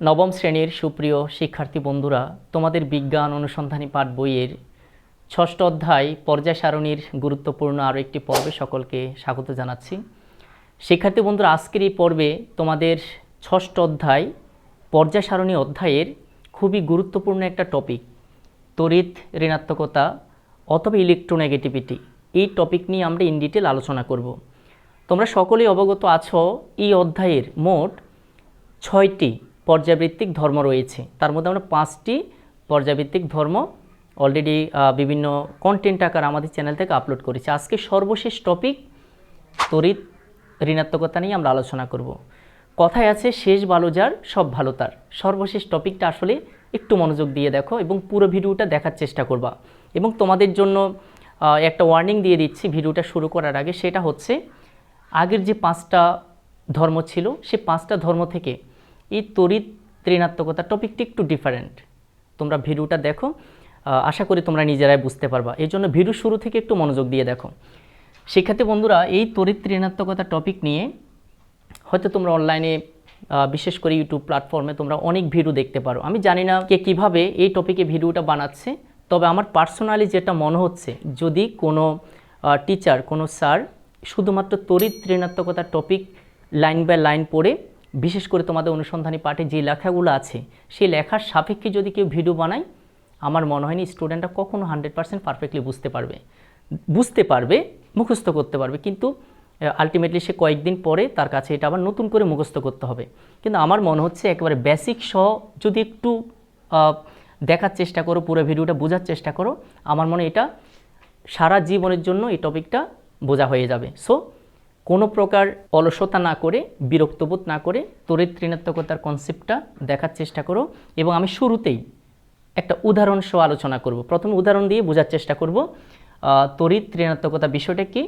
নবম শ্রেণির সুপ্রিয় শিক্ষার্থী বন্ধুরা, তোমাদের বিজ্ঞান অনুসন্ধানী পাঠ বইয়ের ষষ্ঠ অধ্যায় পর্যায় সারণীর গুরুত্বপূর্ণ আরও একটি পর্বে সকলকে স্বাগত জানাচ্ছি। শিক্ষার্থী বন্ধুরা, আজকের এই পর্বে তোমাদের ষষ্ঠ অধ্যায় পর্যায় সারণী অধ্যায়ের খুবই গুরুত্বপূর্ণ একটা টপিক তড়িৎ ঋণাত্মকতা অথবা ইলেকট্রোনেগেটিভিটি এই টপিক নিয়ে আমরা ইন ডিটেল আলোচনা করব। তোমরা সকলেই অবগত আছো, এই অধ্যায়ের মোট ছয়টি পর্যাবৃত্তিক ধর্ম রয়েছে। তার মধ্যে আমরা পাঁচটি পর্যাবৃত্তিক ধর্ম অলরেডি বিভিন্ন কন্টেন্ট আকার আমাদের চ্যানেল থেকে আপলোড করেছি। আজকে সর্বশেষ টপিক তড়িৎ ঋণাত্মকতা নিয়ে আমরা আলোচনা করব। কথায় আছে, শেষ ভালো যার, সব ভালো তার। সর্বশেষ টপিকটা আসলে একটু মনোযোগ দিয়ে দেখো এবং পুরো ভিডিওটা দেখার চেষ্টা করবা। এবং তোমাদের জন্য একটা ওয়ার্নিং দিয়ে দিচ্ছি, ভিডিওটা শুরু করার আগে। সেটা হচ্ছে, আগের যে পাঁচটা ধর্ম ছিল, সে পাঁচটা ধর্ম থেকে এই তড়িৎ ঋণাত্মকতা টপিকটি একটু ডিফারেন্ট তোমরা ভিডিওটা দেখো। আশা করি তোমরা নিজেরাই বুঝতে পারবা। এই জন্য ভিডিও শুরু থেকে একটু মনোযোগ দিয়ে দেখো। শিক্ষার্থী বন্ধুরা, এই তড়িৎ ঋণাত্মকতা টপিক নিয়ে হয়তো তোমরা অনলাইনে বিশেষ করে ইউটিউব প্ল্যাটফর্মে তোমরা অনেক ভিডিও দেখতে পারো। আমি জানি না কে কীভাবে এই টপিকে ভিডিওটা বানাচ্ছে, তবে আমার পার্সোনালি যেটা মনে হচ্ছে, যদি কোনো টিচার কোনো স্যার শুধুমাত্র তড়িৎ ঋণাত্মকতা টপিক লাইন বাই লাইন পড়ে বিশেষ করে তোমাদের অনুসন্ধানী পাঠে যে লেখাগুলো আছে, সেই লেখার সাপেক্ষে যদি কেউ ভিডিও বানায়, আমার মনে হয়নি স্টুডেন্টরা কখনো হান্ড্রেড পার্সেন্ট পারফেক্টলি বুঝতে পারবে। বুঝতে পারবে, মুখস্থ করতে পারবে, কিন্তু আলটিমেটলি সে কয়েকদিন পরে তার কাছে এটা আবার নতুন করে মুখস্থ করতে হবে। কিন্তু আমার মনে হচ্ছে একেবারে বেসিক সহ যদি একটু দেখার চেষ্টা করো, পুরো ভিডিওটা বোঝার চেষ্টা করো, আমার মনে এটা সারা জীবনের জন্য এই টপিকটা বোঝা হয়ে যাবে। সো কোনো প্রকার অলসতা না করে, বিরক্তবোধ না করে তড়িৎ ঋণাত্মকতার কনসেপ্টটা দেখার চেষ্টা করো এবং আমি শুরুতেই একটা উদাহরণ সহ আলোচনা করব। প্রথমে উদাহরণ দিয়ে বোঝার চেষ্টা করব তড়িৎ ঋণাত্মকতা বিষয়টা কি?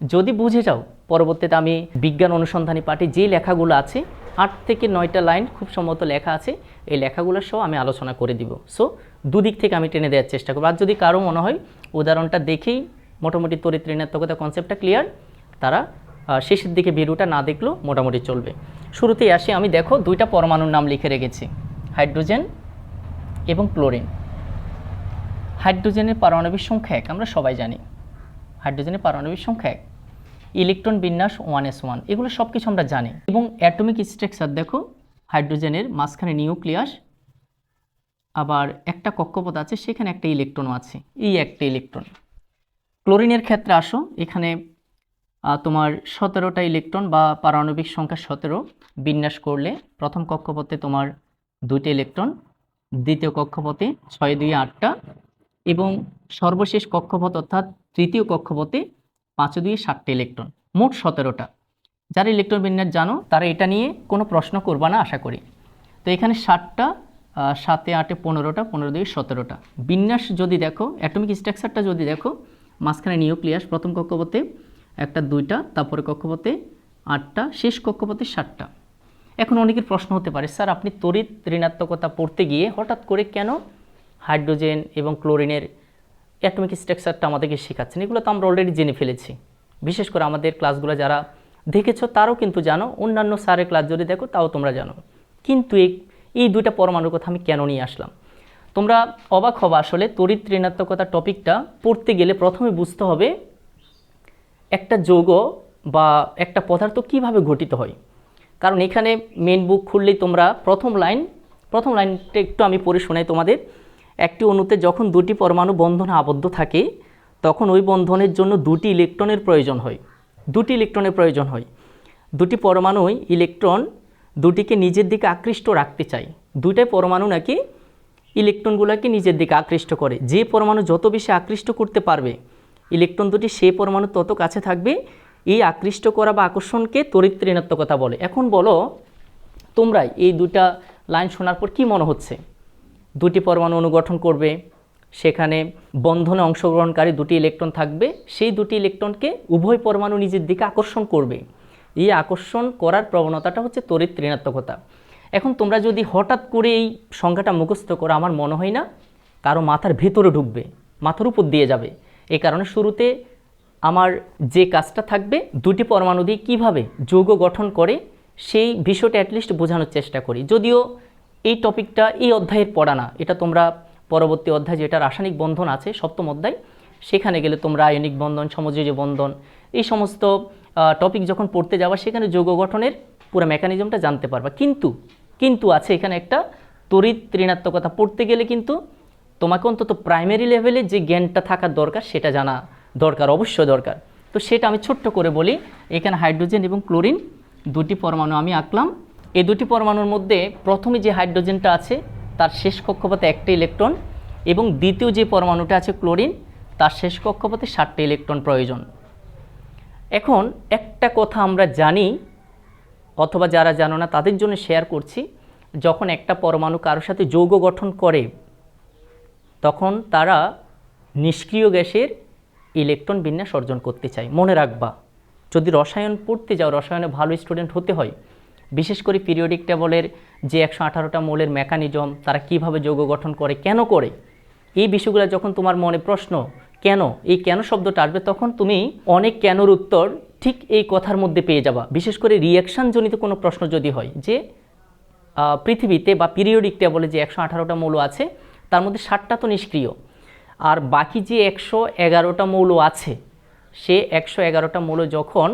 যদি বুঝে যাও, পরবর্তীতে আমি বিজ্ঞান অনুসন্ধানী পার্টি যে লেখাগুলো আছে, আট থেকে নয়টা লাইন খুব সম্ভবত লেখা আছে, এই লেখাগুলো সহ আমি আলোচনা করে দিব। সো দুদিক থেকে আমি টেনে দেওয়ার চেষ্টা করব। আর যদি কারও মনে হয় উদাহরণটা দেখেই মোটামুটি তড়িৎ ঋণাত্মকতা কনসেপ্টটা ক্লিয়ার তারা শেষের দিকে ভিডিওটা না দেখলেও মোটামুটি চলবে। শুরুতেই আসি আমি, দেখো, দুইটা পরমাণুর নাম লিখে রেখেছি, হাইড্রোজেন এবং ক্লোরিন। হাইড্রোজেনের পারমাণবিক সংখ্যা এক, আমরা সবাই জানি। হাইড্রোজেনের পারমাণবিক সংখ্যা এক, ইলেকট্রন বিন্যাস ওয়ান এস ওয়ান, এগুলো সব কিছু আমরা জানি। এবং অ্যাটমিক স্ট্রাকচার, দেখো, হাইড্রোজেনের মাঝখানে নিউক্লিয়াস, আবার একটা কক্ষপথ আছে, সেখানে একটা ইলেকট্রনও আছে। এই একটা ইলেকট্রন। ক্লোরিনের ক্ষেত্রে আসো, এখানে তোমার সতেরোটা ইলেকট্রন বা পারমাণবিক সংখ্যা সতেরো বিন্যাস করলে প্রথম কক্ষপথে তোমার দুইটা ইলেকট্রন দ্বিতীয় কক্ষপথে ছয় দুই আটটা এবং সর্বশেষ কক্ষপথ অর্থাৎ তৃতীয় কক্ষপথে পাঁচ দুই সাতটা ইলেকট্রন মোট সতেরোটা। যারা ইলেকট্রন বিন্যাস জানো, তারা এটা নিয়ে কোনো প্রশ্ন করবা না, আশা করি। তো এখানে ষাটটা সাতে আটে পনেরোটা, পনেরো দুই সতেরোটা। বিন্যাস যদি দেখো অ্যাটমিক স্ট্রাকচারটা যদি দেখো, মাঝখানে নিউক্লিয়াস প্রথম কক্ষপথে একটা, দুইটা, তারপরে কক্ষপথে আটটা, শেষ কক্ষপথে ষাটটা এখন অনেকের প্রশ্ন হতে পারে, স্যার, আপনি তড়িৎ ঋণাত্মকতা পড়তে গিয়ে হঠাৎ করে কেন হাইড্রোজেন এবং ক্লোরিনের অ্যাটমিক স্ট্রাকচারটা আমাদেরকে শেখাচ্ছেন? এগুলো তো আমরা অলরেডি জেনে ফেলেছি। বিশেষ করে আমাদের ক্লাসগুলো যারা দেখেছ, তারাও কিন্তু জানো। অন্যান্য স্যারের ক্লাস যদি দেখো, তাও তোমরা জানো। কিন্তু এই এই দুইটা পরমাণুর কথা আমি কেন নিয়ে আসলাম? তোমরা অবাক হবা আসলে তড়িৎ ঋণাত্মকতা টপিকটা পড়তে গেলে প্রথমে বুঝতে হবে একটা যৌগ বা একটা পদার্থ কীভাবে গঠিত হয়? কারণ এখানে মেন বুক খুললেই তোমরা প্রথম লাইন প্রথম লাইনটা একটু আমি পড়ে শোনাই তোমাদের। একটি অণুতে যখন দুটি পরমাণু বন্ধনে আবদ্ধ থাকে, তখন ওই বন্ধনের জন্য দুটি ইলেকট্রনের প্রয়োজন হয়। দুটি ইলেকট্রনের প্রয়োজন হয়। দুটি পরমাণুই ইলেকট্রন দুটিকে নিজের দিকে আকৃষ্ট রাখতে চায়। দুইটাই পরমাণু নাকি ইলেকট্রনগুলোকে নিজের দিকে আকৃষ্ট করে। যে পরমাণু যত বেশি আকৃষ্ট করতে পারবে ইলেকট্রন দুটি সে পরমাণু তত কাছে থাকবে, এই আকৃষ্ট করা বা আকর্ষণকে তড়িৎ ঋণাত্মকতা বলে। এখন বলো, তোমরা এই দুটা লাইন শোনার পর কি মনে হচ্ছে? দুটি পরমাণু অনুগঠন করবে, সেখানে বন্ধনে অংশগ্রহণকারী দুটি ইলেকট্রন থাকবে, সেই দুটি ইলেকট্রনকে উভয় পরমাণু নিজের দিকে আকর্ষণ করবে। এই আকর্ষণ করার প্রবণতাটা হচ্ছে তড়িৎ ঋণাত্মকতা। এখন তোমরা যদি হঠাৎ করে এই সংখ্যাটা মুখস্থ করো, আমার মনে হয় না কারও মাথার ভেতরে ঢুকবে, মাথার উপর দিয়ে যাবে। এই কারণে শুরুতে আমার যে কাজটা থাকবে, দুটি পরমাণু দিয়ে কীভাবে যৌগ গঠন করে, সেই বিষয়টা অ্যাটলিস্ট বোঝানোর চেষ্টা করি। যদিও এই টপিকটা এই অধ্যায়ের পড়া না, এটা তোমরা পরবর্তী অধ্যায় যেটা রাসায়নিক বন্ধন আছে, সপ্তম অধ্যায়, সেখানে গেলে তোমরা আয়নিক বন্ধন, সমযোজী বন্ধন, এই সমস্ত টপিক যখন পড়তে যাবা, সেখানে যৌগ গঠনের পুরো মেকানিজমটা জানতে পারবা। কিন্তু কিন্তু আছে এখানে একটা তড়িৎ ঋণাত্মকতা পড়তে গেলে কিন্তু তোমাকে অন্তত প্রাইমারি লেভেলে যে জ্ঞানটা থাকার দরকার, সেটা জানা দরকার, অবশ্যই দরকার। তো সেটা আমি ছোট্ট করে বলি, এখানে হাইড্রোজেন এবং ক্লোরিন দুটি পরমাণু আমি আঁকলাম। এই দুটি পরমাণুর মধ্যে প্রথমে যে হাইড্রোজেনটা আছে, তার শেষ কক্ষপথে একটা ইলেকট্রন এবং দ্বিতীয় যে পরমাণুটা আছে ক্লোরিন তার শেষ কক্ষপথে ষাটটা ইলেকট্রন প্রয়োজন। এখন একটা কথা আমরা জানি, অথবা যারা জানো না, তাদের জন্য শেয়ার করছি, যখন একটা পরমাণু কারোর সাথে যৌগ গঠন করে তখন তারা নিষ্ক্রিয় গ্যাসের ইলেকট্রন বিন্যাস অর্জন করতে চায়। মনে রাখবা, যদি রসায়ন পড়তে যাও, রসায়নে ভালো স্টুডেন্ট হতে হয়, বিশেষ করে পিরিয়ডিক টেবলের যে একশো আঠারোটা মোলের মেকানিজম তারা কীভাবে যৌগ গঠন করে, কেন করে, এই বিষয়গুলো যখন তোমার মনে প্রশ্ন, কেন, এই কেন শব্দটা আসবে, তখন তুমি অনেক কেনর উত্তর ঠিক এই কথার মধ্যে পেয়ে যাবা। বিশেষ করে রিয়াকশান জনিত কোনো প্রশ্ন যদি হয়, যে পৃথিবীতে বা পিরিয়ডিক টেবলে যে একশো আঠারোটা মৌল আছে তার মধ্যে ষাটটা তো নিষ্ক্রিয়। আর বাকি যে একশো এগারোটা মৌল আছে, সে একশো এগারোটা মৌল যখন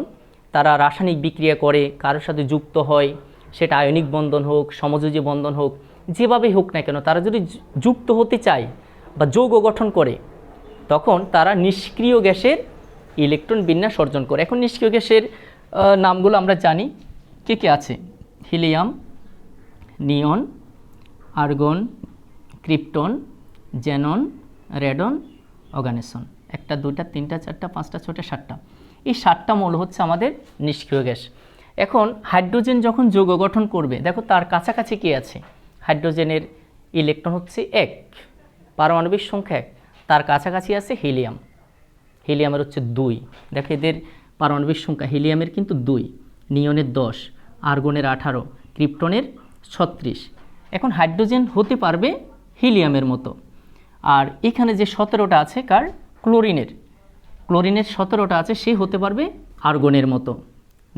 তারা রাসায়নিক বিক্রিয়া করে, কারোর সাথে যুক্ত হয়, সেটা আয়নিক বন্ধন হোক, সমযোজী বন্ধন হোক যেভাবেই হোক না কেন, তারা যদি যুক্ত হতে চায় বা যৌগ গঠন করে, তখন তারা নিষ্ক্রিয় গ্যাসের ইলেকট্রন বিন্যাস অর্জন করে। এখন নিষ্ক্রিয় গ্যাসের নামগুলো আমরা জানি। কে কে আছে? Helium, neon, argon krypton, xenon, radon oganesson একটা, দুইটা, তিনটা, চারটা, পাঁচটা ছটা সাতটা। এই সাতটা মৌল হচ্ছে আমাদের নিষ্ক্রিয় গ্যাস। এখন হাইড্রোজেন যখন যৌগ গঠন করবে, দেখো তার কাছাকাছি কি আছে? হাইড্রোজেনের ইলেকট্রন হচ্ছে এক, পারমাণবিক সংখ্যা এক। তার কাছাকাছি আছে হিলিয়াম। হিলিয়ামের হচ্ছে দুই। দেখো এদের পারমাণবিক সংখ্যা, হিলিয়ামের কিন্তু দুই, নিয়নের দশ, আর্গনের আঠারো, ক্রিপ্টনের ছত্রিশ। এখন হাইড্রোজেন হতে পারবে হিলিয়ামের মতো। আর এখানে যে সতেরোটা আছে, কার? ক্লোরিনের। ক্লোরিনের সতেরোটা আছে, সে হতে পারবে আর্গনের মতো।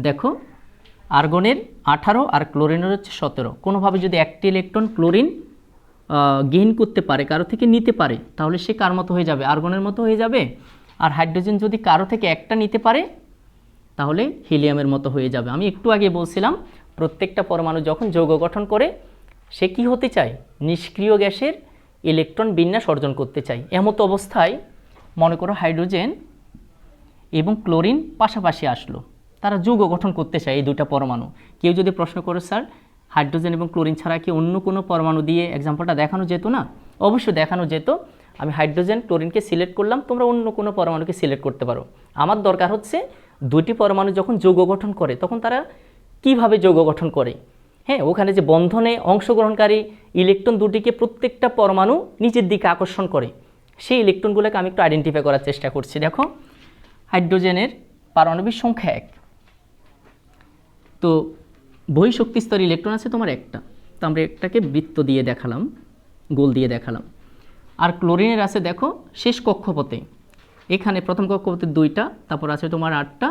দেখো, আর্গনের আঠারো আর ক্লোরিনের হচ্ছে সতেরো। কোনোভাবে যদি একটি ইলেকট্রন ক্লোরিন গেইন করতে পারে, কারও থেকে নিতে পারে, তাহলে সে কার মতো হয়ে যাবে? আর্গনের মতো হয়ে যাবে। আর হাইড্রোজেন যদি কারও থেকে একটা নিতে পারে, তাহলে হিলিয়ামের মতো হয়ে যাবে। আমি একটু আগে বলছিলাম, প্রত্যেকটা পরমাণু যখন যৌগ গঠন করে সে কি হতে চায়? নিষ্ক্রিয় গ্যাসের ইলেকট্রন বিন্যাস অর্জন করতে চায়। এমতো অবস্থায় মনে করো হাইড্রোজেন এবং ক্লোরিন পাশাপাশি আসলো। তারা যৌগ গঠন করতে চায় এই দুটা পরমাণু। কেউ যদি প্রশ্ন করে, স্যার, হাইড্রোজেন এবং ক্লোরিন ছাড়া কি অন্য কোনো পরমাণু দিয়ে এক্সাম্পলটা দেখানো যেত না? অবশ্যই দেখানো যেত। আমি হাইড্রোজেন, ক্লোরিনকে সিলেক্ট করলাম, তোমরা অন্য কোনো পরমাণুকে সিলেক্ট করতে পারো। আমার দরকার হচ্ছে দুটি পরমাণু যখন যৌগ গঠন করে, তখন তারা কীভাবে যৌগ গঠন করে? হ্যাঁ ওখানে যে বন্ধনে অংশগ্রহণকারী ইলেকট্রন দুটিকে প্রত্যেকটা পরমাণু নিচের দিকে আকর্ষণ করে, সেই ইলেকট্রনগুলোকে আমি একটু আইডেন্টিফাই করার চেষ্টা করছি। দেখো, হাইড্রোজেনের পারমাণবিক সংখ্যা এক। তো বহিঃশক্তি স্তর ইলেকট্রন আছে তোমার একটা, তো আমরা একটাকে বৃত্ত দিয়ে দেখালাম, গোল দিয়ে দেখালাম। আর ক্লোরিনের আছে দেখো, শেষ কক্ষপথে। এখানে প্রথম কক্ষপথে দুইটা, তারপর আছে তোমার আটটা,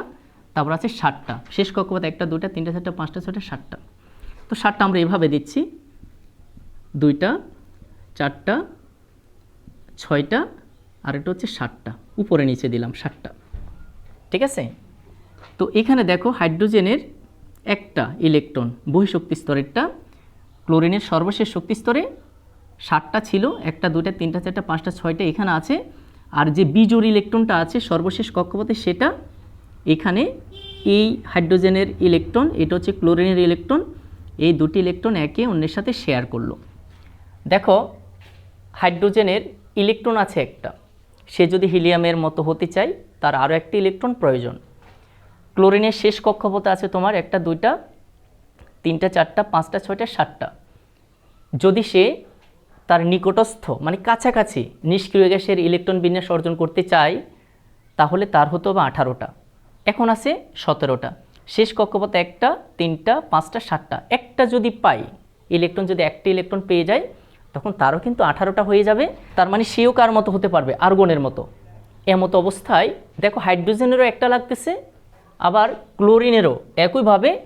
তারপর আছে ষাটটা শেষ কক্ষপথে একটা, দুইটা, তিনটা, চারটা, পাঁচটা ছটা সাতটা। তো সাতটা আমরা এভাবে দিচ্ছি। দুইটা, চারটা, ছয়টা, আর এটা হচ্ছে ষাটটা উপরে নিচে দিলাম ষাটটা ঠিক আছে? তো এখানে দেখো হাইড্রোজেনের একটা ইলেকট্রন, বহিঃশক্তি স্তরেরটা। ক্লোরিনের সর্বশেষ শক্তি স্তরে ষাটটা ছিল, একটা, দুইটা, তিনটা, চারটা, পাঁচটা, ছয়টা এখানে আছে। আর যে বিজোড় ইলেকট্রনটা আছে, সর্বশেষ কক্ষপথে সেটা এখানে এই হাইড্রোজেনের ইলেকট্রন, এটা হচ্ছে ক্লোরিনের ইলেকট্রন এই দুটি ইলেকট্রন একে অন্যের সাথে শেয়ার করল। দেখো, হাইড্রোজেনের ইলেকট্রন আছে একটা। সে যদি হিলিয়ামের মতো হতে চায়, তার আরও একটি ইলেকট্রন প্রয়োজন। ক্লোরিনের শেষ কক্ষপথে আছে তোমার একটা, দুইটা, তিনটা, চারটা, পাঁচটা, ছয়টা, সাতটা। যদি সে তার নিকটস্থ মানে কাছাকাছি নিষ্ক্রিয় গ্যাসের ইলেকট্রন বিন্যাস অর্জন করতে চায়, তাহলে তার হতো বা আঠারোটা। এখন আছে সতেরোটা। শেষ কক্ষপথে একটা, তিনটা, পাঁচটা, সাতটা। একটা যদি পাই, ইলেকট্রন যদি একটা ইলেকট্রন পেয়ে যায়, তখন তারও কিন্তু আঠারোটা হয়ে যাবে। তার মানে সেও কার মতো হতে পারবে? আর্গনের মতো। এমতো অবস্থায়, দেখো হাইড্রোজেনেরও একটা লাগতেছে, আবার ক্লোরিনেরও একইভাবে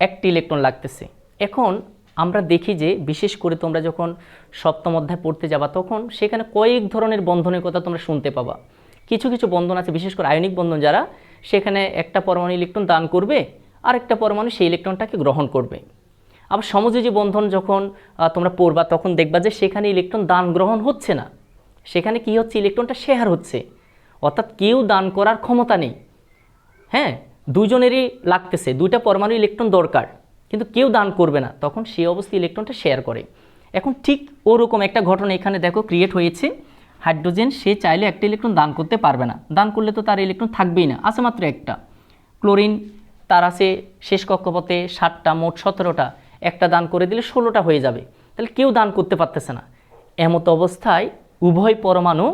একটি ইলেকট্রন লাগতেছে। এখন আমরা দেখি যে, বিশেষ করে তোমরা যখন সপ্তম অধ্যায় পড়তে যাবা, তখন সেখানে কয়েক ধরনের বন্ধনের কথা তোমরা শুনতে পাবা। কিছু কিছু বন্ধন আছে, বিশেষ করে আয়নিক বন্ধন যারা সেখানে একটা পরমাণু ইলেকট্রন দান করবে আর একটা পরমাণু সেই ইলেকট্রনটাকে গ্রহণ করবে। আবার সমযোজী বন্ধন যখন তোমরা পড়বা, তখন দেখবা যে সেখানে ইলেকট্রন দান গ্রহণ হচ্ছে না। সেখানে কি হচ্ছে? ইলেকট্রনটা শেয়ার হচ্ছে। অর্থাৎ কেউ দান করার ক্ষমতা নেই। হ্যাঁ? দুজনেরই লাগতেছে, দুইটা পরমাণু ইলেকট্রন দরকার। কিন্তু কেউ দান করবে না, তখন সেই অবস্থায় ইলেকট্রনটা শেয়ার করে। এখন ঠিক ওরকম একটা ঘটনা এখানে দেখো ক্রিয়েট হয়েছে। হাইড্রোজেন, সে চাইলে একটা ইলেকট্রন দান করতে পারবে না। দান করলে তো তার ইলেকট্রন থাকবেই না। আছে মাত্র একটা। ক্লোরিন, তার আছে শেষ কক্ষপথে ষাটটা মোট সতেরোটা। একটা দান করে দিলে ষোলোটা হয়ে যাবে। তাহলে কেউ দান করতে পারতেছে না। এমত অবস্থায় উভয় পরমাণু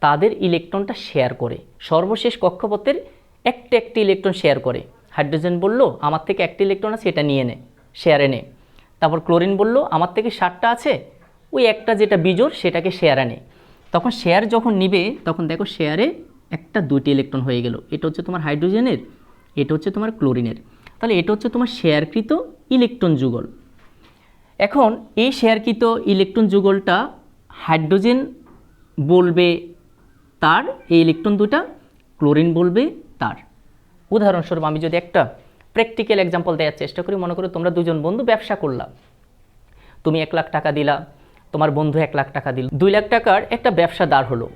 তাদের ইলেকট্রনটা শেয়ার করে। সর্বশেষ কক্ষপথের একটা একটি ইলেকট্রন শেয়ার করে। হাইড্রোজেন বলল, আমার থেকে একটি ইলেকট্রন আছে, এটা নিয়ে নে শেয়ারে নে। তারপর ক্লোরিন বলল, আমার থেকে ষাটটা আছে ওই একটা যেটা বিজোর সেটাকে শেয়ারে নে তখন শেয়ার যখন নিবে, তখন দেখো শেয়ারে একটা দুটি ইলেকট্রন হয়ে গেল। এটা হচ্ছে তোমার হাইড্রোজেনের এটা হচ্ছে তোমার ক্লোরিনের তাহলে এটা হচ্ছে তোমার শেয়ারকৃত ইলেকট্রন যুগল। এখন এই শেয়ারকৃত ইলেকট্রন যুগলটা হাইড্রোজেন বলবে তার, এই ইলেকট্রন দুটা ক্লোরিন বলবে তার। উদাহরণস্বরূপ আমি যদি একটা প্র্যাকটিক্যাল এক্সাম্পল দেওয়ার চেষ্টা করি, মনে করো তোমরা দুজন বন্ধু ব্যবসা করলা। তুমি এক লাখ টাকা দিলা তোমার বন্ধু এক লাখ টাকা দিল। দুই লাখ টাকার একটা ব্যবসা দাঁড় হলো।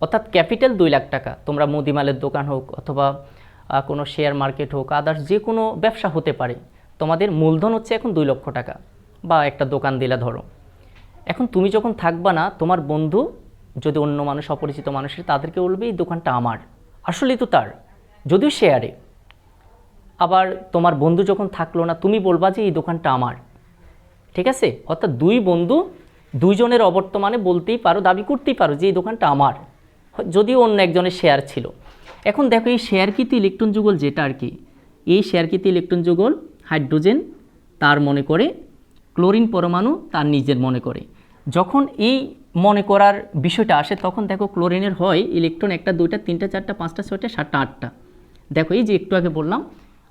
অর্থাৎ ক্যাপিটাল দুই লাখ টাকা। তোমরা মুদিমালের দোকান হোক অথবা কোনো শেয়ার মার্কেট হোক আদার্স যে কোনো ব্যবসা হতে পারে। তোমাদের মূলধন হচ্ছে এখন দুই লক্ষ টাকা। বা একটা দোকান দিলা ধরো। এখন তুমি যখন থাকবা না, তোমার বন্ধু যদি অন্য মানুষ, অপরিচিত মানুষের, তাদেরকে বলবে, এই দোকানটা আমার। আসলেই তো তার। যদিও শেয়ারে আবার তোমার বন্ধু যখন থাকল না, তুমি বলবা যে, এই দোকানটা আমার। ঠিক আছে? অর্থাৎ দুই বন্ধু দুইজনের অবর্তমানে বলতেই পারো, দাবি করতেই পারো যে এই দোকানটা আমার, যদিও অন্য একজনের শেয়ার ছিল। এখন দেখো এই শেয়ারকৃত ইলেকট্রন যুগল যেটা আর কি? এই শেয়ারকৃত ইলেকট্রন যুগল? হাইড্রোজেন তার মনে করে ক্লোরিন পরমাণু, তার নিজের মনে করে। যখন এই মনে করার বিষয়টা আসে, তখন দেখো ক্লোরিনের হয় ইলেকট্রন একটা, দুইটা, তিনটা, চারটা, পাঁচটা, ছয়টা, সাতটা, আটটা। দেখো এই যে একটু আগে বললাম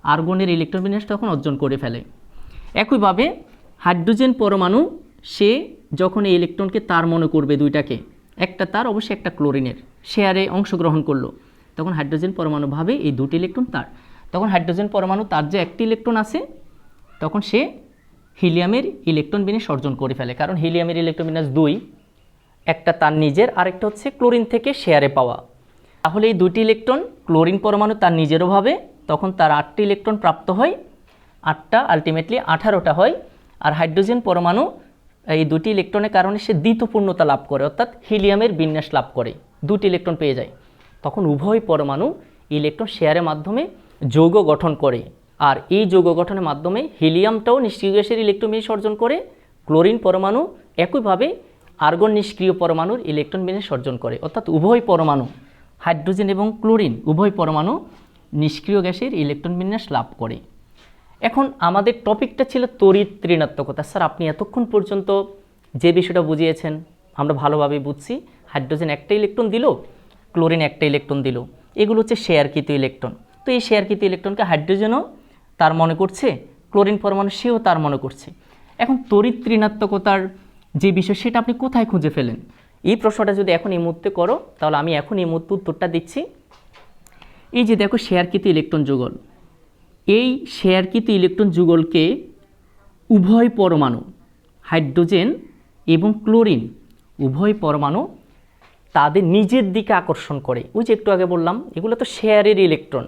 আর্গনের ইলেকট্রন বিন্যাস তখন অর্জন করে ফেলে। একইভাবে হাইড্রোজেন পরমাণু সে যখন এই ইলেকট্রনকে তার মনে করবে দুইটাকে, একটা তার, অবশ্যই একটা ক্লোরিনের শেয়ারে অংশগ্রহণ করল। তখন হাইড্রোজেন পরমাণু ভাবে এই দুটি ইলেকট্রন তার। তখন হাইড্রোজেন পরমাণু তার যে একটি ইলেকট্রন আছে, তখন সে হিলিয়ামের ইলেকট্রন বিন্যাস অর্জন করে ফেলে। কারণ হিলিয়ামের ইলেকট্রন বিন্যাস দুই, একটা তার নিজের, আরেকটা হচ্ছে ক্লোরিন থেকে শেয়ারে পাওয়া। তাহলে এই দুটি ইলেকট্রন ক্লোরিন পরমাণু তার নিজেরও ভাবে তখন তার আটটি ইলেকট্রন প্রাপ্ত হয়, আটটা আলটিমেটলি আঠারোটা হয়, আর হাইড্রোজেন পরমাণু এই দুটি ইলেকট্রনের কারণে সে দ্বিতীয় পূর্ণতা লাভ করে, অর্থাৎ হিলিয়ামের বিন্যাস লাভ করে। দুটি ইলেকট্রন পেয়ে যায়। তখন উভয় পরমাণু ইলেকট্রন শেয়ারের মাধ্যমে যৌগ গঠন করে আর এই যৌগ গঠনের মাধ্যমে হিলিয়ামটাও নিষ্ক্রিয় গ্যাসের ইলেকট্রন বিন্যাস অর্জন করে, ক্লোরিন পরমাণু একইভাবে আর্গন নিষ্ক্রিয় পরমাণুর ইলেকট্রন বিন্যাস অর্জন করে। অর্থাৎ উভয় পরমাণু, হাইড্রোজেন এবং ক্লোরিন, উভয় পরমাণু নিষ্ক্রিয় গ্যাসের ইলেকট্রন বিন্যাস লাভ করে। এখন আমাদের টপিকটা ছিল তড়িৎ ঋণাত্মকতা। স্যার, আপনি এতক্ষণ পর্যন্ত যে বিষয়টা বুঝিয়েছেন, আমরা ভালোভাবে বুঝছি। হাইড্রোজেন একটা ইলেকট্রন দিল, ক্লোরিন একটা ইলেকট্রন দিল। এগুলো হচ্ছে শেয়ারকৃত ইলেকট্রন। তো এই শেয়ারকৃত ইলেকট্রনকে হাইড্রোজেনও তার মনে করছে, ক্লোরিন পরমাণু সেও তার মনে করছে। এখন তড়িৎ ঋণাত্মকতার যে বিষয়, সেটা আপনি কোথায় খুঁজে ফেলেন? এই প্রশ্নটা যদি এখন এই মুহূর্তে করো, তাহলে আমি এখন এই মুহূর্তে উত্তরটা দিচ্ছি। এই যে দেখো শেয়ারকৃত ইলেকট্রন যুগল। এই শেয়ারকৃত ইলেকট্রন যুগলকে উভয় পরমাণু, হাইড্রোজেন এবং ক্লোরিন উভয় পরমাণু তাদের নিজের দিকে আকর্ষণ করে। ওই যে একটু আগে বললাম, এগুলো তো শেয়ারের ইলেকট্রন।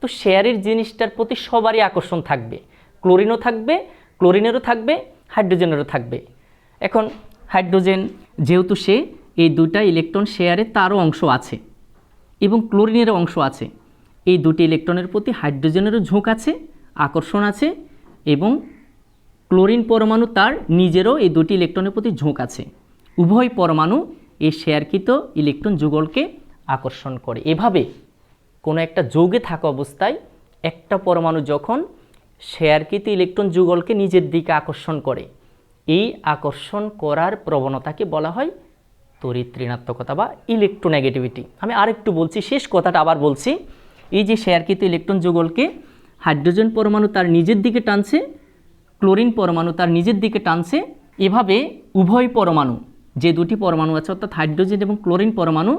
তো শেয়ারের জিনিসটার প্রতি সবারই আকর্ষণ থাকবে। ক্লোরিনও থাকবে, ক্লোরিনেরও থাকবে, হাইড্রোজেনেরও থাকবে। এখন হাইড্রোজেন যেহেতু সে, এই দুটা ইলেকট্রন শেয়ারে তারও অংশ আছে এবং ক্লোরিনেরও অংশ আছে। এই দুটি ইলেকট্রনের প্রতি হাইড্রোজেনেরও ঝোঁক আছে, আকর্ষণ আছে এবং ক্লোরিন পরমাণু তার নিজেরও এই দুটি ইলেকট্রনের প্রতি ঝোঁক আছে। উভয় পরমাণু এই শেয়ারকৃত ইলেকট্রন যুগলকে আকর্ষণ করে। এভাবে কোনো একটা যৌগে থাকা অবস্থায় একটা পরমাণু যখন শেয়ারকৃত ইলেকট্রন যুগলকে নিজের দিকে আকর্ষণ করে, এই আকর্ষণ করার প্রবণতাকে বলা হয় তড়িৎ ঋণাত্মকতা বা ইলেকট্রোনেগেটিভিটি। আমি আরেকটু বলছি, শেষ কথাটা আবার বলছি এই যে শেয়ারকৃত ইলেকট্রন যুগলকে হাইড্রোজেন পরমাণু তার নিজের দিকে টানছে, ক্লোরিন পরমাণু তার নিজের দিকে টানছে, এভাবে উভয় পরমাণু, যে দুটি পরমাণু আছে অর্থাৎ হাইড্রোজেন এবং ক্লোরিন পরমাণু,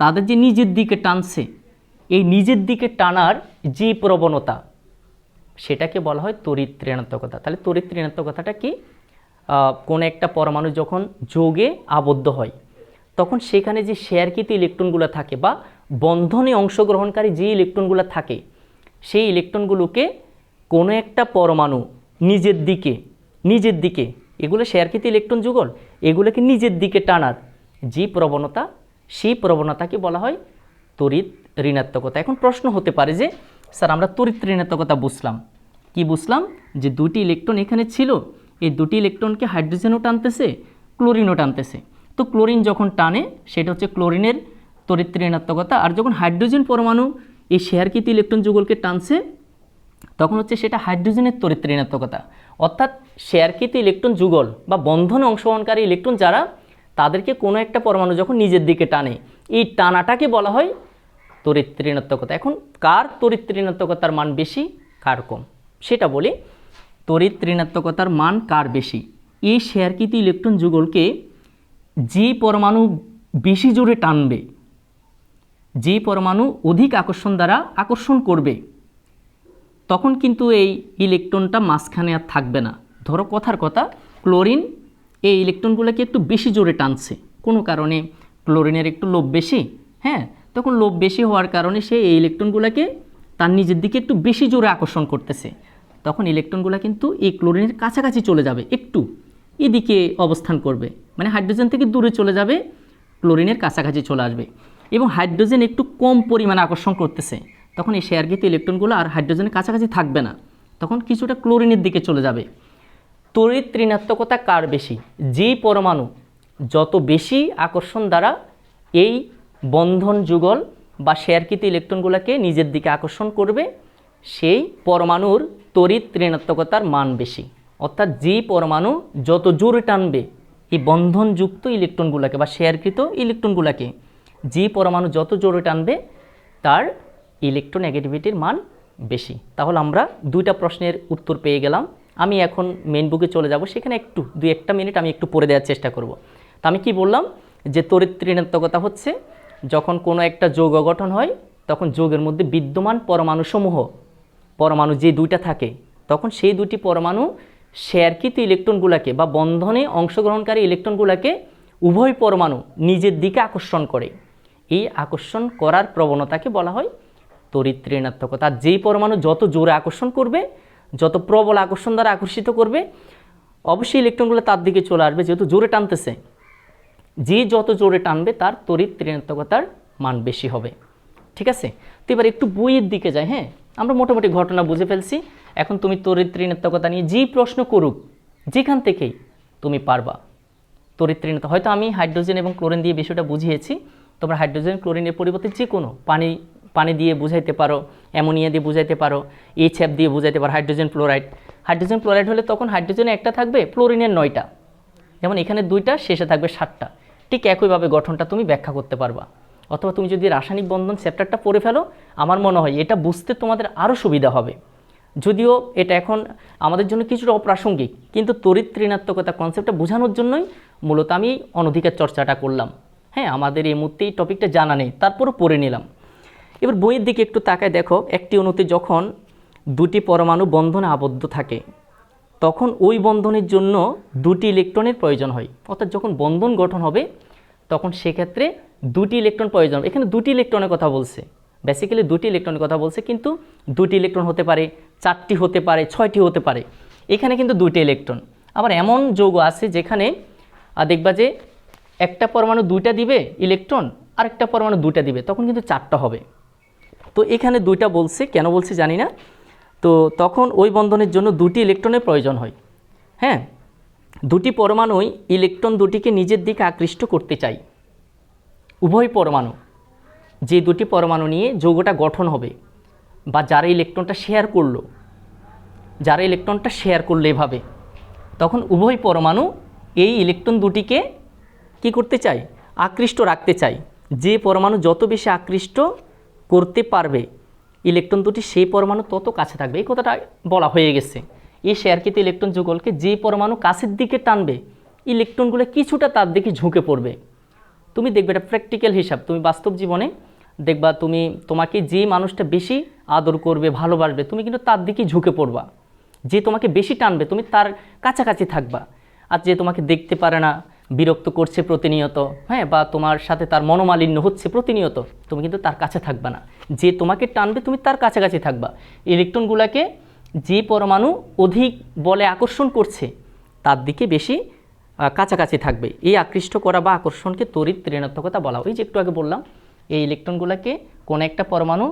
তাদের যে নিজের দিকে টানছে, এই নিজের দিকে টানার যে প্রবণতা, সেটাকে বলা হয় তড়িৎ ঋণাত্মকতা। তাহলে তড়িৎ ঋণাত্মকতাটা কি? কোনো একটা পরমাণু যখন যোগে আবদ্ধ হয়, তখন সেখানে যে শেয়ারকৃত ইলেকট্রনগুলো থাকে বা বন্ধনে অংশগ্রহণকারী যে ইলেকট্রনগুলো থাকে, সেই ইলেকট্রনগুলোকে কোনো একটা পরমাণু নিজের দিকে নিজের দিকে, এগুলো শেয়ারকৃত ইলেকট্রন যুগল, এগুলোকে নিজের দিকে টানার যে প্রবণতা, সেই প্রবণতাকে বলা হয় তড়িৎ ঋণাত্মকতা। এখন প্রশ্ন হতে পারে যে, স্যার, আমরা তড়িৎ ঋণাত্মকতা বুঝলাম। কি বুঝলাম? যে দুটি ইলেকট্রন এখানে ছিল, এই দুটি ইলেকট্রনকে হাইড্রোজেনও টানতেছে, ক্লোরিনও টানতেছে। তো ক্লোরিন যখন টানে, সেটা হচ্ছে ক্লোরিনের তড়িৎ ঋণাত্মকতা আর যখন হাইড্রোজেন পরমাণু এই শেয়ারকৃত ইলেকট্রন যুগলকে টানছে, তখন হচ্ছে সেটা হাইড্রোজেনের তরিত্র ঋণাত্মকতা অর্থাৎ শেয়ারকৃত ইলেকট্রন যুগল বা বন্ধনে অংশগ্রহণকারী ইলেকট্রন যারা, তাদেরকে কোনো একটা পরমাণু যখন নিজের দিকে টানে, এই টানাটাকে বলা হয় তরিত্র ঋণাত্মকতা এখন কার তড়িৎ ঋণাত্মকতার মান বেশি, কার কম? সেটা বলি তড়িৎ ঋণাত্মকতার মান কার বেশি? এই শেয়ারকৃত ইলেকট্রন যুগলকে যে পরমাণু বেশি জোরে টানবে যে পরমাণু অধিক আকর্ষণ দ্বারা আকর্ষণ করবে, তখন কিন্তু এই ইলেকট্রনটা মাঝখানে আর থাকবে না। ধরো কথার কথা, ক্লোরিন এই ইলেকট্রনগুলোকে একটু বেশি জোরে টানছে। কোনো কারণে ক্লোরিনের একটু লোভ বেশি হ্যাঁ? তখন লোভ বেশি হওয়ার কারণে সে এই ইলেকট্রনগুলোকে তার নিজের দিকে একটু বেশি জোরে আকর্ষণ করতেছে। তখন ইলেকট্রনগুলো কিন্তু এই ক্লোরিনের কাছাকাছি চলে যাবে, একটু এদিকে অবস্থান করবে। মানে হাইড্রোজেন থেকে দূরে চলে যাবে, ক্লোরিনের কাছাকাছি চলে আসবে। এবং হাইড্রোজেন একটু কম পরিমাণে আকর্ষণ করতেছে। তখন এই শেয়ারকৃত ইলেকট্রনগুলো আর হাইড্রোজেনের কাছাকাছি থাকবে না। তখন কিছুটা ক্লোরিনের দিকে চলে যাবে। তড়িৎ ঋণাত্মকতা কার বেশি? যেই পরমাণু যত বেশি আকর্ষণ দ্বারা এই বন্ধন যুগল বা শেয়ারকৃত ইলেকট্রনগুলোকে নিজের দিকে আকর্ষণ করবে, সেই পরমাণুর তড়িৎ ঋণাত্মকতার মান বেশি। অর্থাৎ যেই পরমাণু যত জোরে টানবে, এই বন্ধনযুক্ত ইলেকট্রনগুলোকে বা শেয়ারকৃত ইলেকট্রনগুলোকে যে পরমাণু যত জোরে টানবে, তার ইলেকট্রোনেগেটিভিটির মান বেশি। তাহলে আমরা দুইটা প্রশ্নের উত্তর পেয়ে গেলাম। আমি এখন মেন বুকে চলে যাব। সেখানে একটু, দুই একটা মিনিট আমি একটু পড়ে দেওয়ার চেষ্টা করব। তা আমি কি বললাম? যে তড়িৎ ঋণাত্মকতা হচ্ছে, যখন কোনো একটা যৌগ গঠন হয়, তখন যৌগের মধ্যে বিদ্যমান পরমাণুসমূহ পরমাণু যে দুইটা থাকে, তখন সেই দুটি পরমাণু শেয়ারকৃত ইলেকট্রনগুলোকে বা বন্ধনে অংশগ্রহণকারী ইলেকট্রনগুলোকে উভয় পরমাণু নিজের দিকে আকর্ষণ করে। এই আকর্ষণ করার প্রবণতাকে বলা হয় তড়িৎ ঋণাত্মকতা যেই পরমাণু যত জোরে আকর্ষণ করবে, যত প্রবল আকর্ষণ দ্বারা আকর্ষিত করবে, অবশ্যই ইলেকট্রনগুলো তার দিকে চলে আসবে, যেহেতু জোরে টানতেছে। যে যত জোরে টানবে, তার তড়িৎ ঋণাত্মকতার মান বেশি হবে। ঠিক আছে? তো এবার একটু বইয়ের দিকে যাই হ্যাঁ? আমরা মোটামুটি ঘটনা বুঝে ফেলছি। এখন তুমি তড়িৎ ঋণাত্মকতা নিয়ে যেই প্রশ্ন করুক, যেখান থেকেই তুমি পারবা। তড়িৎ ঋণাত্মক হয়তো আমি হাইড্রোজেন এবং ক্লোরিন দিয়ে বিষয়টা বুঝিয়েছি। তোমরা হাইড্রোজেন ক্লোরিনের পরিবর্তে যে কোনো পানি পানি দিয়ে বুঝাইতে পারো, অ্যামোনিয়া দিয়ে বুঝাইতে পারো এইচ এফ দিয়ে বুঝাইতে পারো, হাইড্রোজেন ফ্লোরাইড হাইড্রোজেন ফ্লোরাইড হলে তখন হাইড্রোজেনে একটা থাকবে ফ্লোরিনের নয়টা। যেমন এখানে দুইটা, শেষে থাকবে সাতটা। ঠিক একইভাবে গঠনটা তুমি ব্যাখ্যা করতে পারবা। অথবা তুমি যদি রাসায়নিক বন্ধন চ্যাপ্টারটা পড়ে ফেলো, আমার মনে হয় এটা বুঝতে তোমাদের আরও সুবিধা হবে। যদিও এটা এখন আমাদের জন্য কিছুটা অপ্রাসঙ্গিক, কিন্তু ঋণাত্মকতা কনসেপ্টটা বোঝানোর জন্যই মূলত আমি অনধিকার চর্চাটা করলাম। হ্যাঁ আমাদের এই মুহূর্তে এই টপিকটা জানা নেই, তারপরও পড়ে নিলাম। এবার বইয়ের দিকে একটু তাকায় দেখো, একটি অণুতে যখন দুটি পরমাণু বন্ধনে আবদ্ধ থাকে, তখন ওই বন্ধনের জন্য দুটি ইলেকট্রনের প্রয়োজন হয়। অর্থাৎ যখন বন্ধন গঠন হবে, তখন সেক্ষেত্রে দুটি ইলেকট্রন প্রয়োজন হবে। এখানে দুটি ইলেকট্রনের কথা বলছে। বেসিক্যালি দুটি ইলেকট্রনের কথা বলছে, কিন্তু দুটি ইলেকট্রন হতে পারে, চারটি হতে পারে, ছয়টি হতে পারে। এখানে কিন্তু দুটি ইলেকট্রন। আবার এমন যৌগ আছে যেখানে দেখবা যে একটা পরমাণু দুইটা দিবে, ইলেকট্রন আর একটা পরমাণু দুইটা দিবে, তখন কিন্তু চারটা হবে। তো এখানে দুইটা বলছে, কেন বলছে জানি না। তো তখন ওই বন্ধনের জন্য দুটি ইলেকট্রনের প্রয়োজন হয়। হ্যাঁ দুটি পরমাণুই ইলেকট্রন দুটিকে নিজের দিকে আকৃষ্ট করতে চাই। উভয় পরমাণু, যে দুটি পরমাণু নিয়ে যৌগটা গঠন হবে, বা যারা ইলেকট্রনটা শেয়ার করল, যারা ইলেকট্রনটা শেয়ার করল এভাবে, তখন উভয় পরমাণু এই ইলেকট্রন দুটিকে কি করতে চাই? আকৃষ্ট রাখতে চাই। যে পরমাণু যত বেশি আকৃষ্ট করতে পারবে, ইলেকট্রন দুটি সেই পরমাণু তত কাছে থাকবে। এই কথাটা বলা হয়ে গেছে। এই শেয়ারকৃত ইলেকট্রন যুগলকে যে পরমাণু কাছের দিকে টানবে, ইলেকট্রনগুলো কিছুটা তার দিকে ঝুঁকে পড়বে। তুমি দেখবে এটা প্র্যাকটিক্যাল হিসাব। তুমি বাস্তব জীবনে দেখবা, তুমি, তোমাকে যে মানুষটা বেশি আদর করবে, ভালোবাসবে, তুমি কিন্তু তার দিকেই ঝুঁকে পড়বা। যে তোমাকে বেশি টানবে, তুমি তার কাছাকাছি থাকবা। আর যে তোমাকে দেখতে পারে না বিরক্ত করছে প্রতিনিয়ত হ্যাঁ বা তোমার সাথে তার মনোমালিন্য হচ্ছে প্রতিনিয়ত, তুমি কিন্তু তার কাছে থাকবা না। যে তোমাকে টানবে, তুমি তার কাছাকাছি থাকবা। ইলেকট্রনগুলোকে যে পরমাণু অধিক বলে আকর্ষণ করছে, তার দিকে বেশি কাছাকাছি থাকবে। এই আকৃষ্ট করা বা আকর্ষণকে তড়িৎ ঋণাত্মকতা বলা। ওই যে একটু আগে বললাম, এই ইলেকট্রনগুলোকে কোনো একটা পরমাণু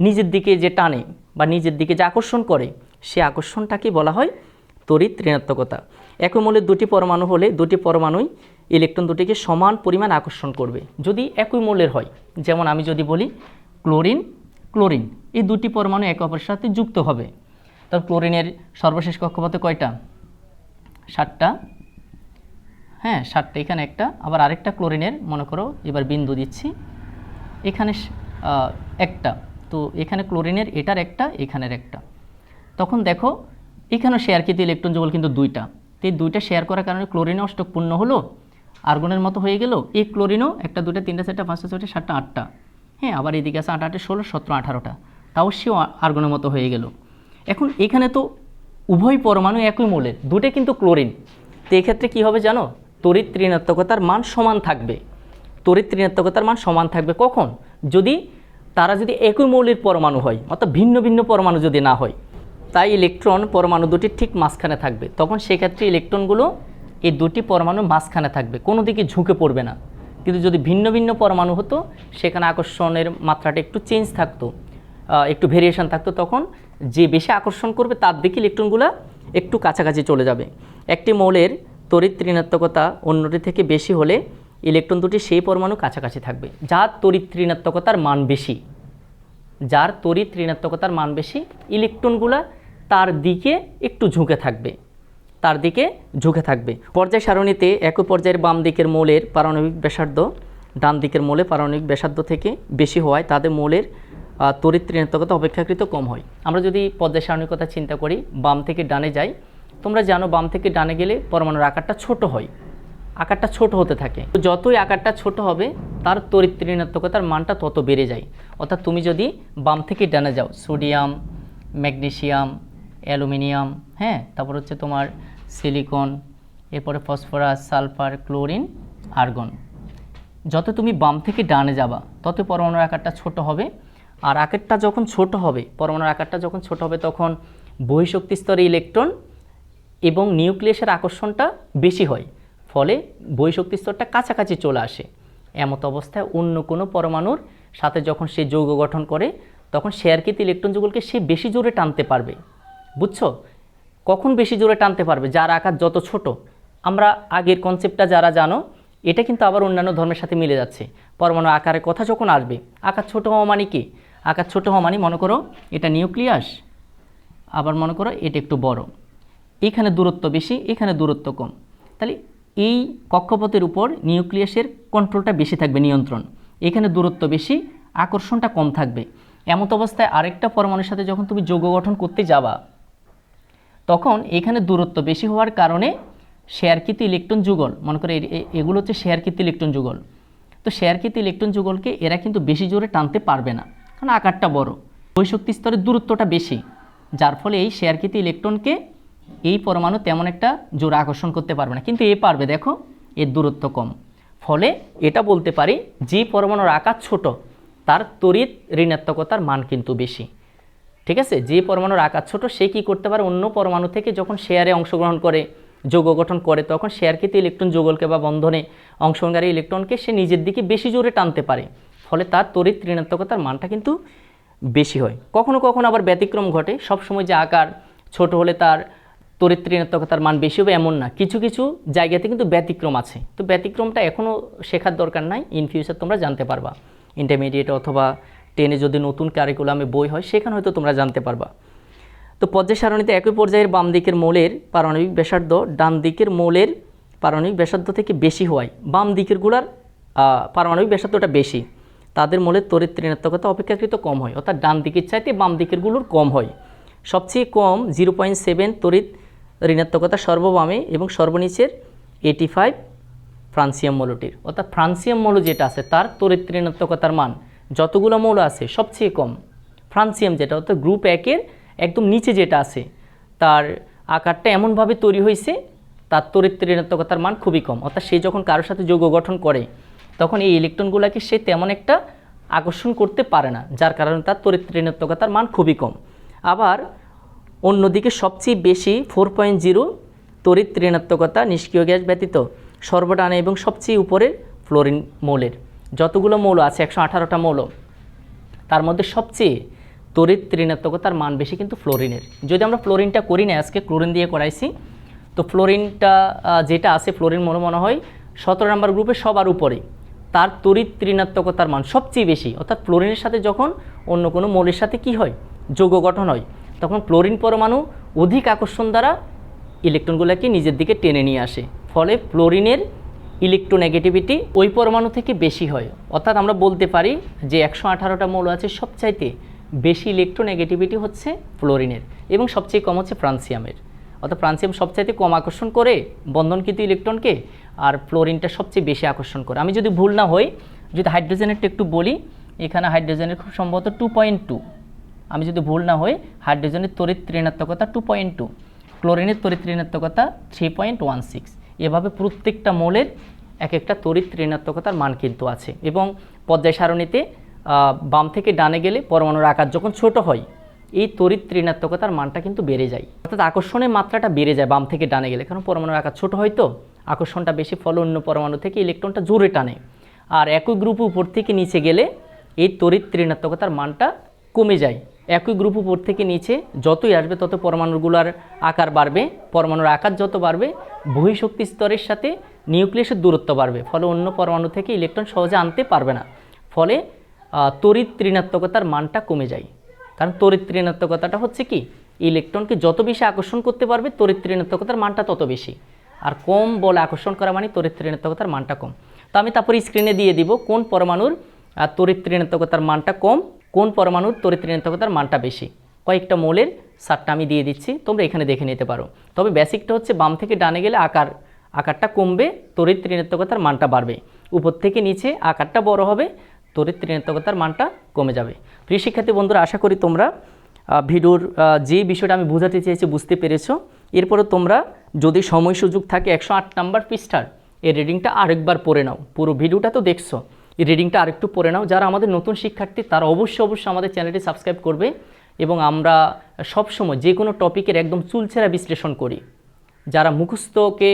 নিজের দিকে যে টানে বা নিজের দিকে যে আকর্ষণ করে, সে আকর্ষণটাকে বলা হয় তড়িৎ ঋণাত্মকতা। একই মৌলের দুটি পরমাণু হলে দুটি পরমাণুই ইলেকট্রন দুটিকে সমান পরিমাণ আকর্ষণ করবে। যদি একই মৌলের হয়, যেমন আমি যদি বলি ক্লোরিন ক্লোরিন, এই দুটি পরমাণু একে অপরের সাথে যুক্ত হবে। তবে ক্লোরিনের সর্বশেষ কক্ষপথে কয়টা? সাতটা। হ্যাঁ সাতটা। এখানে একটা, আবার আরেকটা ক্লোরিনের, মনে করো, এবার বিন্দু দিচ্ছি। এখানে একটা। তো এখানে ক্লোরিনের, এটার একটা, এখানের একটা। তখন দেখো, এখানেও শেয়ারকৃত ইলেকট্রন যুগল কিন্তু দুইটা। তো এই দুইটা শেয়ার করার কারণে ক্লোরিনও অষ্টক পূর্ণ হলো আর্গনের মতো হয়ে গেল। এই ক্লোরিনও একটা দুটা তিনটা, চারটা, পাঁচটা, ছয়টা, সাতটা, আটটা। হ্যাঁ আবার এদিকে আছে আট আটে ষোলো, সতেরো, আঠারোটা। তাও সেও আর্গনের মতো হয়ে গেল। এখন এখানে তো উভয় পরমাণু একই মৌলের দুটো কিন্তু ক্লোরিন তো এক্ষেত্রে কী হবে জানো? তড়িৎ ঋণাত্মকতার মান সমান থাকবে। তড়িৎ ঋণাত্মকতার মান সমান থাকবে কখন? যদি তারা যদি একই মৌলের পরমাণু হয়, অর্থাৎ ভিন্ন ভিন্ন পরমাণু যদি না হয় তাই ইলেকট্রন পরমাণু দুটির ঠিক মাঝখানে থাকবে। তখন সেক্ষেত্রে ইলেকট্রনগুলো এই দুটি পরমাণু মাঝখানে থাকবে। কোনো দিকে ঝুঁকে পড়বে না। কিন্তু যদি ভিন্ন ভিন্ন পরমাণু হতো, সেখানে আকর্ষণের মাত্রাটা একটু চেঞ্জ থাকতো একটু ভেরিয়েশন থাকতো, তখন যে বেশি আকর্ষণ করবে, তার দিকে ইলেকট্রনগুলো একটু কাছাকাছি চলে যাবে। একটি মৌলের তড়িৎ ঋণাত্মকতা অন্যটি থেকে বেশি হলে ইলেকট্রন দুটি সেই পরমাণু কাছাকাছি থাকবে, যার তড়িৎ ঋণাত্মকতার মান বেশি। যার তড়িৎ ঋণাত্মকতার মান বেশি ইলেকট্রনগুলা তার দিকে একটু ঝুঁকে থাকবে। তার দিকে ঝুঁকে থাকবে। পর্যায় সারণীতে একই পর্যায়ের বাম দিকের মৌলের পারমাণবিক ব্যাসার্ধ, ডান দিকের মৌলের পারমাণবিক ব্যাসার্ধ থেকে বেশি হওয়ায় তাদের মৌলের তড়িৎ ঋণাত্মকতা অপেক্ষাকৃত কম হয়। আমরা যদি পর্যায় সারণীর কথা চিন্তা করি, বাম থেকে ডানে যাই, তোমরা জানো বাম থেকে ডানে গেলে পরমাণুর আকারটা ছোট হয়। আকারটা ছোট হতে থাকে। যতই আকারটা ছোট হবে, তার তড়িৎ ঋণাত্মকতার মানটা তত বেড়ে যায়। অর্থাৎ তুমি যদি বাম থেকে ডানে যাও, সোডিয়াম, ম্যাগনেসিয়াম অ্যালুমিনিয়াম হ্যাঁ? তারপর হচ্ছে তোমার সিলিকন, এরপরে ফসফরাস, সালফার, ক্লোরিন, আর্গন। যত তুমি বাম থেকে ডানে যাবা, তত পরমাণুর আকারটা ছোট হবে। আর আকারটা যখন ছোট হবে, পরমাণুর আকারটা যখন ছোট হবে, তখন বহিঃশক্তি স্তরে ইলেকট্রন এবং নিউক্লিয়াসের আকর্ষণটা বেশি হয়। ফলে বহিঃশক্তি স্তরটা কাছাকাছি চলে আসে। এমত অবস্থায় অন্য কোনো পরমাণুর সাথে যখন সে যৌগ গঠন করে, তখন শেয়ারকৃত ইলেকট্রন যুগলকে সে বেশি জোরে টানতে পারবে। বুঝছ? কখন বেশি জোরে টানতে পারবে? যার আকার যত ছোট। আমরা আগের কনসেপ্টটা যারা জানো, এটা কিন্তু আবার অন্যান্য ধর্মের সাথে মিলে যাচ্ছে। পরমাণু আকারের কথা যখন আসবে, আকার ছোট হওয়া মানে কি? আকার ছোট হওয়া মানে মনে করো এটা নিউক্লিয়াস, আবার মনে করো এটা একটু বড়। এখানে দূরত্ব বেশি, এখানে দূরত্ব কম। তাহলে এই কক্ষপথের উপর নিউক্লিয়াসের কন্ট্রোলটা বেশি থাকবে, নিয়ন্ত্রণ। এখানে দূরত্ব বেশি, আকর্ষণটা কম থাকবে। এমত অবস্থায় আরেকটা পরমাণুর সাথে যখন তুমি যৌগ গঠন করতে যাবা তখন এখানে দূরত্ব বেশি হওয়ার কারণে শেয়ারকৃত ইলেকট্রন যুগল, মনে করে এগুলো হচ্ছে শেয়ারকৃত ইলেকট্রন যুগল। তো শেয়ারকৃত ইলেকট্রন যুগলকে এরা কিন্তু বেশি জোরে টানতে পারবে না, কারণ আকারটা বড়। বৈশক্তি স্তরের দূরত্বটা বেশি, যার ফলে এই শেয়ারকৃত ইলেকট্রনকে এই পরমাণু তেমন একটা জোরে আকর্ষণ করতে পারবে না। কিন্তু এ পারবে, দেখো, এর দূরত্ব কম। ফলে এটা বলতে পারি, যে পরমাণুর আকার ছোট, তার তড়িৎ ঋণাত্মকতার মান কিন্তু বেশি। ঠিক আছে? যে পরমাণুর আকার ছোট, সে কি করতে পারে? অন্য পরমাণু থেকে যখন শেয়ারে অংশগ্রহণ করে, যৌগ গঠন করে, তখন শেয়ারকৃত ইলেকট্রন যৌগলকে বা বন্ধনে অংশগ্রহণকারী ইলেকট্রনকে সে নিজের দিকে বেশি জোরে টানতে পারে। ফলে তার তড়িৎ ঋণাত্মকতার মানটা কিন্তু বেশি হয়। কখনো কখনো আবার ব্যতিক্রম ঘটে। সবসময় যে আকার ছোট হলে তার তড়িৎ ঋণাত্মকতার মান বেশি হবে এমন না। কিছু কিছু জায়গাতে কিন্তু ব্যতিক্রম আছে। তো ব্যতিক্রমটা এখনও শেখার দরকার নাই। ইন ফিউচার তোমরা জানতে পারবা। ইন্টারমিডিয়েট অথবা টেনে যদি নতুন কারিকুলামে বই হয়, সেখানে হয়তো তোমরা জানতে পারবা। তো পর্যায় সারণীতে একই পর্যায়ের বাম দিকের মৌলের পারমাণবিক ব্যাসার্ধ ডান দিকের মৌলের পারমাণবিক ব্যাসার্ধ থেকে বেশি হওয়ায়, বাম দিকেরগুলার পারমাণবিক ব্যাসার্ধটা বেশি। তাদের মৌলের তড়িৎ ঋণাত্মকতা অপেক্ষাকৃত কম হয়, অর্থাৎ ডান দিকের চাইতে বাম দিকেরগুলোর কম হয়। সবচেয়ে কম জিরো পয়েন্ট সেভেন তড়িৎ ঋণাত্মকতা সর্ববামে এবং সর্বনিচের এইটি ফাইভ ফ্রান্সিয়াম মৌলটির অর্থাৎ ফ্রান্সিয়াম মৌল যেটা আছে, তার তড়িৎ ঋণাত্মকতার মান যতগুলো মৌল আছে, সবচেয়ে কম। ফ্রান্সিয়াম যেটা, অর্থাৎ গ্রুপ একের একদম নিচে যেটা আছে, তার আকারটা এমনভাবে তৈরি হয়েছে, তার তড়িৎ ঋণাত্মকতার মান খুবই কম। অর্থাৎ সে যখন কারোর সাথে যৌগ গঠন করে, তখন এই ইলেকট্রনগুলোকে সে তেমন একটা আকর্ষণ করতে পারে না, যার কারণে তার তড়িৎ ঋণাত্মকতার মান খুবই কম। আবার অন্যদিকে সবচেয়ে বেশি ফোর পয়েন্ট জিরো তড়িৎ ঋণাত্মকতা নিষ্ক্রিয় গ্যাস ব্যতীত সর্বডানে এবং সবচেয়ে উপরের ফ্লোরিন মৌলের। যতগুলো মৌল আছে, একশো আঠারোটা মৌল, তার মধ্যে সবচেয়ে তড়িৎ ঋণাত্মকতার মান বেশি কিন্তু ফ্লোরিনের। যদি আমরা ফ্লোরিনটা করি না, আজকে ক্লোরিন দিয়ে করাইছি, তো ফ্লোরিনটা যেটা আছে, ফ্লোরিন মনে মনে হয় সতেরো নম্বর গ্রুপে সবার উপরে, তার তড়িৎ ঋণাত্মকতার মান সবচেয়ে বেশি। অর্থাৎ ফ্লোরিনের সাথে যখন অন্য কোনো মৌলের সাথে কি হয়? যৌগ গঠন হয়, তখন ক্লোরিন পরমাণু অধিক আকর্ষণ দ্বারা ইলেকট্রনগুলোকে নিজের দিকে টেনে নিয়ে আসে। ফলে ফ্লোরিনের ইলেকট্রোনেগেটিভিটি ওই পরমাণু থেকে বেশি হয়। অর্থাৎ আমরা বলতে পারি যে একশো আঠারোটা মৌল আছে, সবচাইতে বেশি ইলেকট্রোনেগেটিভিটি হচ্ছে ফ্লোরিনের এবং সবচেয়ে কম হচ্ছে ফ্রান্সিয়ামের। অর্থাৎ ফ্রান্সিয়াম সবচাইতে কম আকর্ষণ করে বন্ধনকৃত ইলেকট্রনকে আর ফ্লোরিনটা সবচেয়ে বেশি আকর্ষণ করে। আমি যদি ভুল না হই, যদি হাইড্রোজেনেরটা একটু বলি, এখানে হাইড্রোজেনের খুব সম্ভবত টু পয়েন্ট টু। আমি যদি ভুল না হই, হাইড্রোজেনের তরিত ঋণাত্মকতা টু পয়েন্ট টু ক্লোরিনের তরিত ঋণাত্মকতা থ্রি পয়েন্ট ওয়ান সিক্স। এভাবে প্রত্যেকটা মৌলের এক একটা তড়িৎ ঋণাত্মকতার মান কিন্তু আছে। এবং পর্যায় সারণীতে বাম থেকে ডানে গেলে পরমাণুর আকার যখন ছোট হয়, এই তড়িৎ ঋণাত্মকতার মানটা কিন্তু বেড়ে যায়। অর্থাৎ আকর্ষণের মাত্রাটা বেড়ে যায় বাম থেকে ডানে গেলে। কারণ পরমাণুর আকার ছোট হয় তো, আকর্ষণটা বেশি ফলে অন্য পরমাণু থেকে ইলেকট্রনটা জোরে টানে। আর একই গ্রুপ উপর থেকে নিচে গেলে এই তড়িৎ ঋণাত্মকতার মানটা কমে যায়। একই গ্রুপ উপর থেকে নিচে যতই আসবে, তত পরমাণুগুলোর আকার বাড়বে। পরমাণুর আকার যত বাড়বে, বহিঃশক্তি স্তরের সাথে নিউক্লিয়াসের দূরত্ব বাড়বে। ফলে অন্য পরমাণু থেকে ইলেকট্রন সহজে আনতে পারবে না। ফলে তড়িৎ ঋণাত্মকতার মানটা কমে যায়। কারণ তড়িৎ ঋণাত্মকতাটা হচ্ছে কি? ইলেকট্রনকে যত বেশি আকর্ষণ করতে পারবে, তড়িৎ ঋণাত্মকতার মানটা তত বেশি। আর কম বল আকর্ষণ করা মানে তড়িৎ ঋণাত্মকতার মানটা কম। তো আমি তারপরে স্ক্রিনে দিয়ে দিব কোন পরমাণুর তড়িৎ ঋণাত্মকতার মানটা কম কোন পরমাণুর তড়িৎ ঋণাত্মকতার মানটা বেশি? কয়েকটা মৌলের সারটা আমি দিয়ে দিচ্ছি, তোমরা এখানে দেখে নিতে পারো। তবে বেসিকটা হচ্ছে বাম থেকে ডানে গেলে আকার, আকারটা কমবে, তড়িৎ ঋণাত্মকতার মানটা বাড়বে। উপর থেকে নিচে আকারটা বড় হবে, তড়িৎ ঋণাত্মকতার মানটা কমে যাবে। প্রিয় শিক্ষার্থী বন্ধুরা, আশা করি তোমরা ভিডিওর যে বিষয়টা আমি বোঝাতে চেয়েছি বুঝতে পেরেছ। এরপরে তোমরা যদি সময় সুযোগ থাকে একশো আট নাম্বার পৃষ্ঠার এই রিডিংটা আরেকবার পড়ে নাও। পুরো ভিডিওটা তো দেখছ। এই রিডিংটা আরেকটু পড়ে নাও। যারা আমাদের নতুন শিক্ষার্থী, তারা অবশ্যই অবশ্যই আমাদের চ্যানেলটি সাবস্ক্রাইব করবে এবং আমরা সবসময় যে কোনো টপিকের একদম চুলচেরা বিশ্লেষণ করি। যারা মুখস্থকে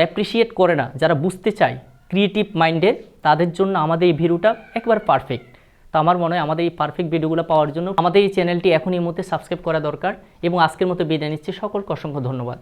অ্যাপ্রিসিয়েট করে না, যারা বুঝতে চায় ক্রিয়েটিভ মাইন্ডের তাদের জন্য আমাদের এই ভিডিওটা একবার পারফেক্ট তো আমার মনে হয় আমাদের এই পারফেক্ট ভিডিওগুলো পাওয়ার জন্য আমাদের এই চ্যানেলটি এখনই মধ্যে সাবস্ক্রাইব করা দরকার এবং আজকের মতো বিদায় নিচ্ছি। সকলকে অসংখ্য ধন্যবাদ।